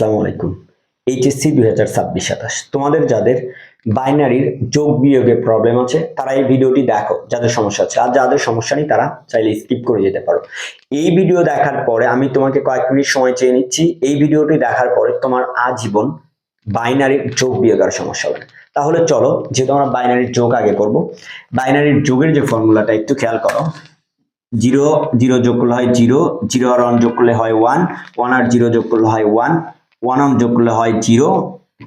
আসসালামু আলাইকুম। এইচএসসি দুই হাজার ছাব্বিশ সাতাশ। তোমাদের যাদের বাইনারির যোগ বিয়োগে প্রবলেম আছে, তারা এই ভিডিওটি দেখো, যাদের সমস্যা আছে। আর যাদের সমস্যা নেই, তারা চাইলে স্কিপ করে যেতে পারো। এই ভিডিও দেখার পরে আমি তোমাকে কয়েক মিনিট সময় চেয়ে নিচ্ছি। এই ভিডিওটি দেখার পরে তোমার আজীবন বাইনারির যোগ বিয়োগ আর সমস্যা হবে। তাহলে চলো, যেহেতু আমরা বাইনারির যোগ আগে করব, বাইনারির যোগের যে ফর্মুলাটা একটু খেয়াল করো। জিরো জিরো যোগ করলে হয় জিরো জিরো আর ওয়ান যোগ করলে হয় ওয়ান ওয়ান আর জিরো যোগ করলে হয় ওয়ান ওয়ান অন যোগ করলে হয় জিরো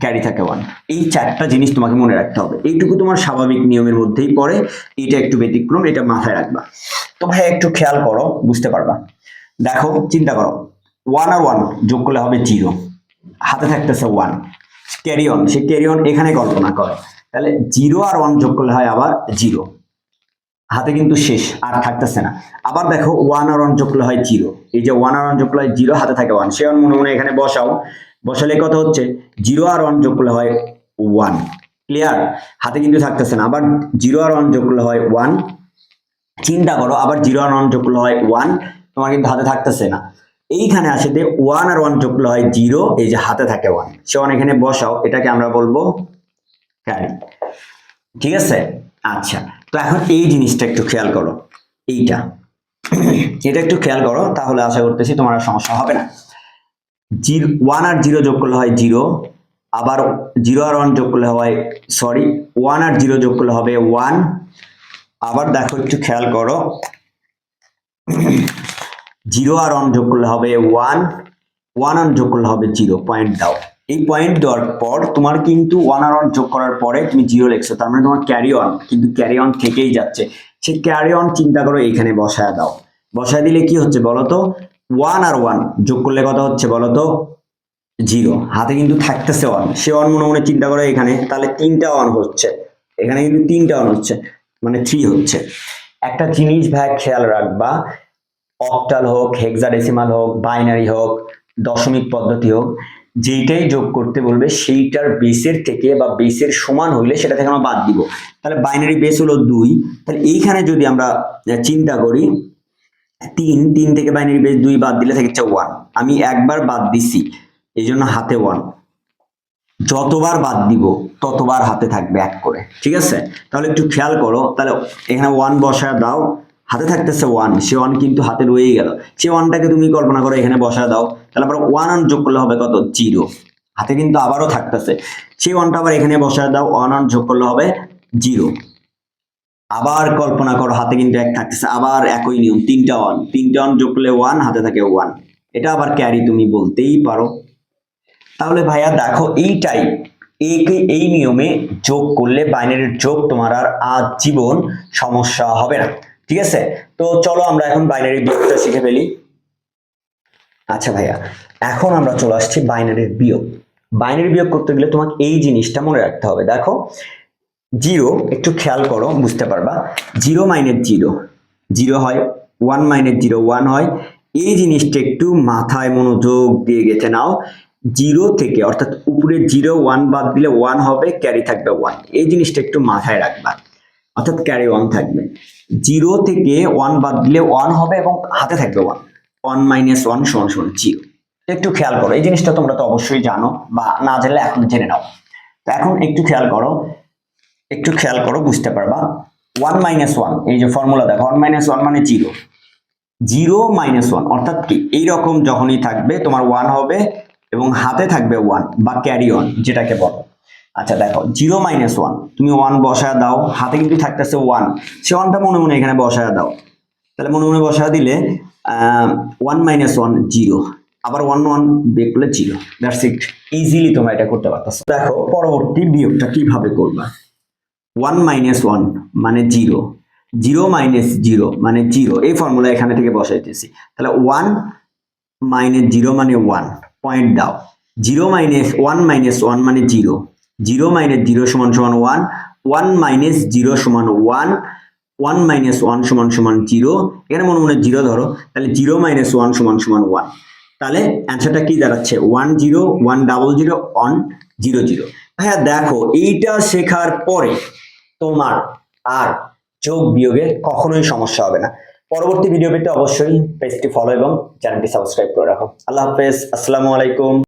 ক্যারি থাকে ওয়ান এই চারটা জিনিস তোমাকে মনে রাখতে হবে। এইটুকু তোমার স্বাভাবিক নিয়মের মধ্যেই পড়ে, এটা একটু ব্যতিক্রম, এটা মাথায় রাখবা। তো ভাই, একটু খেয়াল করো, বুঝতে পারবা। দেখো, চিন্তা করো ওয়ান আর ওয়ান যোগ করলে হবে জিরো হাতে থাকতেছে ওয়ান ক্যারি অন সে ক্যারি অন এখানে কল্পনা করো। তাহলে জিরো আর ওয়ান যোগ করলে হয় আবার জিরো হাতে কিন্তু শেষ, আর থাকতেছে না। আবার দেখো ওয়ান আর ওয়ান যোগ করলে হয় জিরো এই যে ওয়ান আর ওয়ান যোগ করলে হয় জিরো হাতে থাকে ওয়ান সে মনে মনে এখানে বসাও। বসালে কত হচ্ছে? জিরো আর ওয়ান যোগ করলে হয় ওয়ান ক্লিয়ার হাতে কিন্তু থাকতেছে না। আবার জিরো আর ওয়ান যোগ করলে হয় ওয়ান চিন্তা করো, আবার জিরো আর ওয়ান যোগ করলে হয় ওয়ান তোমার কিন্তু হাতে থাকতেছে না। এইখানে আসে যে ওয়ান আর ওয়ান যোগ করলে হয় জিরো এই যে হাতে থাকে ওয়ান সে ওয়ান এখানে বসাও, এটাকে আমরা বলব ক্যারি ঠিক আছে? আচ্ছা। তো এখন এই জিনিসটা একটু খেয়াল করো, এইটা। এটা একটু খেয়াল করো, তাহলে আশা করতেছি তোমার সমস্যা হবে না। জিরো ওয়ান আর জিরো যোগ করলে হয় জিরো আবার জিরো আর ওয়ান যোগ করলে হয় সরি ওয়ান আর জিরো যোগ করলে হবে ওয়ান আবার দেখো একটু খেয়াল করো জিরো আর ওয়ান যোগ করলে হবে ওয়ান ওয়ান আর যোগ করলে হবে জিরো পয়েন্ট দাও। এই পয়েন্ট দেওয়ার পর তোমার কিন্তু ওয়ান আর ওয়ান যোগ করার পরে তুমি জিরো লিখছো। তার মানে তোমার ক্যারি অন কিন্তু ক্যারি অন থেকেই যাচ্ছে। সেই ক্যারি অন চিন্তা করো এইখানে বসায় দাও। বসায় দিলে কি হচ্ছে বলতো? ওয়ান আর ওয়ান যোগ করলে কত হচ্ছে বলতো? জিরো হাতে কিন্তু থাকতেছে ওয়ান সে ওয়ান মনে মনে চিন্তা করো এখানে, তাহলে তিনটা ওয়ান হচ্ছে। এখানে কিন্তু তিনটা ওয়ান হচ্ছে মানে থ্রি হচ্ছে। একটা জিনিস ভাই খেয়াল রাখবা অক্টাল হোক হেক্সাডেসিমাল হোক বাইনারি হোক, দশমিক পদ্ধতি হোক যেইটাই যোগ করতে বলবে, সেইটার বেসের থেকে বা বেসের সমান হইলে সেটা থেকে আমরা বাদ দিব। তাহলে বাইনারি বেস হলো দুই। তাহলে এইখানে যদি আমরা চিন্তা করি, তিন তিন থেকে বাইনারি বেস দুই বাদ দিলে থাকছে ওয়ান আমি একবার বাদ দিছি এই জন্য হাতে ওয়ান যতবার বাদ দিব, ততবার হাতে থাকবে এক করে। ঠিক আছে? তাহলে একটু খেয়াল করো, তাহলে এখানে ওয়ান বসায় দাও। হাতে থাকতেছে ওয়ান সে ওয়ান কিন্তু হাতে রয়েই গেল। সে ওয়ানটাকে তুমি কল্পনা করো এখানে বসায় দাও, তাহলে আবার ওয়ান অন যোগ করলে হবে কত? জিরো হাতে কিন্তু আবারও থাকতেছে। সেই ওয়ানটা আবার এখানে বসায় দাও ওয়ান অন যোগ করলে হবে জিরো আবার কল্পনা করো, হাতে কিন্তু এক থাকতেছে, আবার একই নিয়ম, তিনটা ওয়ান তিনটা ওয়ান যোগ করলে ওয়ান হাতে থাকে ওয়ান এটা আবার ক্যারি তুমি বলতেই পারো। তাহলে ভাইয়া দেখো, এই এই নিয়মে যোগ করলে বাইনারির যোগ তোমার আর আজীবন সমস্যা হবে না। ঠিক আছে? তো চলো আমরা এখন বাইনারি বিয়োগটা শিখে ফেলি। আচ্ছা ভাইয়া, এখন আমরা চলে আসছি বাইনারির বিয়োগ। বাইনারি বিয়োগ করতে গেলে তোমাকে এই জিনিসটা মনে রাখতে হবে। দেখো জিরো একটু খেয়াল করো, বুঝতে পারবা? জিরো মাইনাস জিরো জিরো হয় ওয়ান মাইনাস জিরো ওয়ান হয়। এই জিনিসটা একটু মাথায় মনোযোগ দিয়ে গেছে নাও। জিরো থেকে, অর্থাৎ উপরে জিরো ওয়ান বাদ দিলে ওয়ান হবে ক্যারি থাকবে ওয়ান এই জিনিসটা একটু মাথায় রাখবা। অর্থাৎ ক্যারি ওয়ান থাকবে। জিরো থেকে ওয়ান বাদ দিলে ওয়ান হবে এবং হাতে থাকবে ওয়ান ওয়ান মাইনাস ওয়ান সমান সমান জিরো একটু খেয়াল করো, এই জিনিসটা তোমরা তো অবশ্যই জানো বা না জানলে এখন জেনে নাও। তো এখন একটু খেয়াল করো, একটু খেয়াল করো, বুঝতে পারবা। ওয়ান মাইনাস ওয়ান এই যে ফর্মুলা দেখো ওয়ান মাইনাস ওয়ান মানে জিরো জিরো মাইনাস ওয়ান অর্থাৎ কি? এইরকম যখনই থাকবে, তোমার ওয়ান হবে এবং হাতে থাকবে ওয়ান বা ক্যারি অন যেটাকে বলো। আচ্ছা দেখো, জিরো মাইনাস ওয়ান তুমি ওয়ান বসায় দাও, হাতে কিন্তু থাকতেছে ওয়ান সে ওয়ানটা মনে মনে এখানে বসায় দাও। তাহলে মনে মনে বসায় দিলে ওয়ান মাইনাস ওয়ান জিরো আবার ওয়ান ওয়ান বের করলে জিরো দ্যাটস ইট ইজিলি তোমরা এটা করতে পারতেছো। দেখো, পরবর্তী বিয়োগটা কীভাবে করবা? ওয়ান মাইনাস ওয়ান মানে জিরো জিরো মাইনাস জিরো মানে জিরো এই ফর্মুলা এখানে থেকে বসাইতেছি। তাহলে ওয়ান মাইনাস জিরো মানে ওয়ান পয়েন্ট দাও। Zero minus one minus one মানে জিরো জিরো মাইনাস জিরো সমান সমান ওয়ান ওয়ান মাইনাস জিরো সমান ওয়ান ওয়ান মাইনাস ওয়ান সমান সমান জিরো। এখানে মনে মনে জিরো ধরো, তাহলে জিরো মাইনাস ওয়ান সমান সমান ওয়ান। তাহলে অ্যান্সারটা কি দাঁড়াচ্ছে? One zero, one double zero, one zero zero. হ্যাঁ দেখো, এইটা শেখার পরে তোমার আর যোগ বিয়োগে কখনোই সমস্যা হবে না। পরবর্তী ভিডিও পেতে অবশ্যই পেজটি ফলো এবং চ্যানেলটি সাবস্ক্রাইব করে রাখো। আল্লাহ হাফেজ, আসসালামু আলাইকুম।